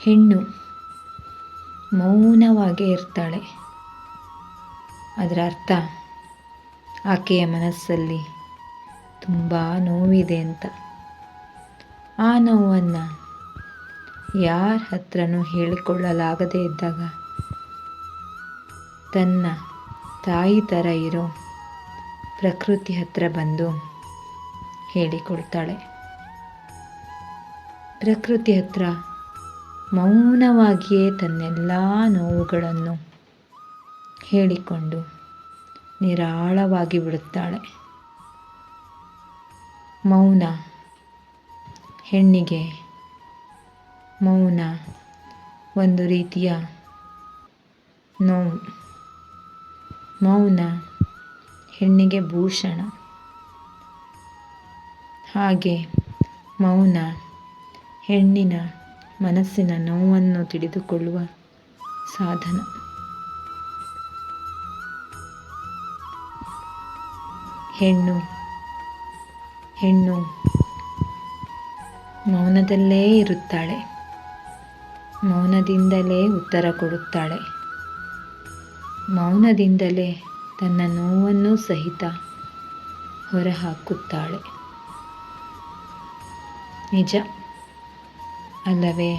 ಹೆಣ್ಣು ಮೌನವಾಗೇ ಇರ್ತಾಳೆ. ಅದರ ಅರ್ಥ ಆಕೆಯ ಮನಸ್ಸಲ್ಲಿ ತುಂಬ ನೋವಿದೆ ಅಂತ. ಆ ನೋವನ್ನು ಯಾರ ಹತ್ರನೂ ಹೇಳಿಕೊಳ್ಳಲಾಗದೇ ಇದ್ದಾಗ ತನ್ನ ತಾಯಿ ಥರ ಇರೋ ಪ್ರಕೃತಿ ಹತ್ರ ಬಂದು ಹೇಳಿಕೊಳ್ತಾಳೆ ಪ್ರಕೃತಿ ಹತ್ರ ಮೌನವಾಗಿಯೇ ತನ್ನೆಲ್ಲ ನೋವುಗಳನ್ನು ಹೇಳಿಕೊಂಡು ನಿರಾಳವಾಗಿ ಬಿಡುತ್ತಾಳೆ. ಮೌನ ಹೆಣ್ಣಿಗೆ ಮೌನ ಒಂದು ರೀತಿಯ ನೋವು. ಮೌನ ಹೆಣ್ಣಿಗೆ ಭೂಷಣ. ಹಾಗೆ ಮೌನ ಹೆಣ್ಣಿನ ಮನಸ್ಸಿನ ನೋವನ್ನು ತಿಳಿದುಕೊಳ್ಳುವ ಸಾಧನ. ಹೆಣ್ಣು ಹೆಣ್ಣು ಮೌನದಲ್ಲೇ ಇರುತ್ತಾಳೆ. ಮೌನದಿಂದಲೇ ಉತ್ತರ ಕೊಡುತ್ತಾಳೆ. ಮೌನದಿಂದಲೇ ತನ್ನ ನೋವನ್ನು ಸಹಿತ ಹೊರಹಾಕುತ್ತಾಳೆ. ನಿಜ. ಅಲ್ಲವೇ